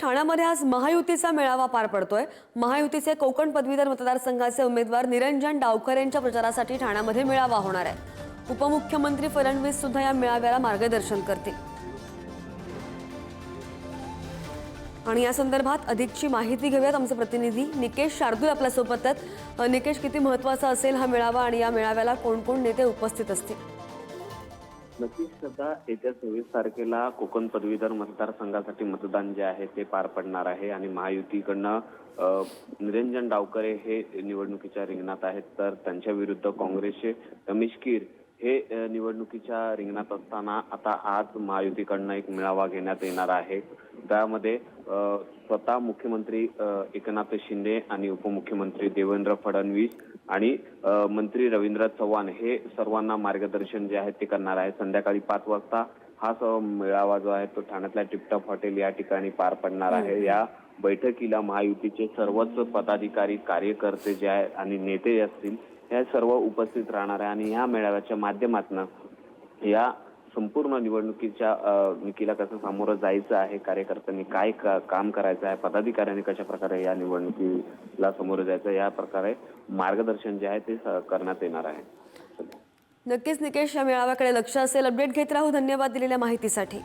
ठाण्यामध्ये आज महायुतीचा मेळावा पार पडतोय. महायुतीचे कोकण पदवीधर मतदारसंघाचे उमेदवार निरंजन डावकर यांच्या प्रचारासाठी ठाण्यामध्ये मेळावा होणार आहे. उपमुख्यमंत्री फडणवीस सुद्धा या मेळाव्याला मार्गदर्शन करतील. आणि या संदर्भात अधिकची माहिती घेऊयात. आमचे प्रतिनिधी निकेश शार्दूल आपल्यासोबत आहेत. निकेश किती महत्त्वाचा असेल हा मेळावा आणि या मेळाव्याला कोण कोण नेते उपस्थित असतील? नक्कीच सध्या येत्या सव्वीस तारखेला कोकण पदवीधर मतदारसंघासाठी मतदान जे आहे ते पार पडणार आहे आणि महायुतीकडनं निरंजन डावकरे हे निवडणुकीच्या रिंगणात आहेत. तर त्यांच्या विरुद्ध काँग्रेसचे रमेश कीर हे निवडणुकीच्या रिंगणात असताना आता आज महायुतीकडनं एक मेळावा घेण्यात येणार आहे. त्यामध्ये स्वतः मुख्यमंत्री एकनाथ शिंदे आणि उपमुख्यमंत्री देवेंद्र फडणवीस आणि मंत्री रवींद्र चव्हाण हे सर्वांना मार्गदर्शन जे आहे ते करणार आहे. संध्याकाळी पाच वाजता हा सर्व मेळावा जो आहे तो ठाण्यातल्या टिपटॉप हॉटेल या ठिकाणी पार पडणार आहे. या बैठकीला महायुतीचे सर्वच पदाधिकारी कार्यकर्ते जे आहे आणि नेते असतील हे सर्व उपस्थित राहणार आहे आणि या मेळाव्याच्या माध्यमातून या संपूर्ण निवडणुकीच्या निकीला कसं सामोरं जायचं आहे कार्यकर्त्यांनी काय का- काम करायचं आहे पदाधिकाऱ्यांनी कशा प्रकारे या निवडणुकीला सामोरं जायचं या प्रकारे मार्गदर्शन जे आहे ते स- करण्यात येणार आहे. नक्कीच निकेश या मेळाव्याकडे लक्ष असेल. अपडेट घेत राहू. धन्यवाद दिलेल्या माहितीसाठी.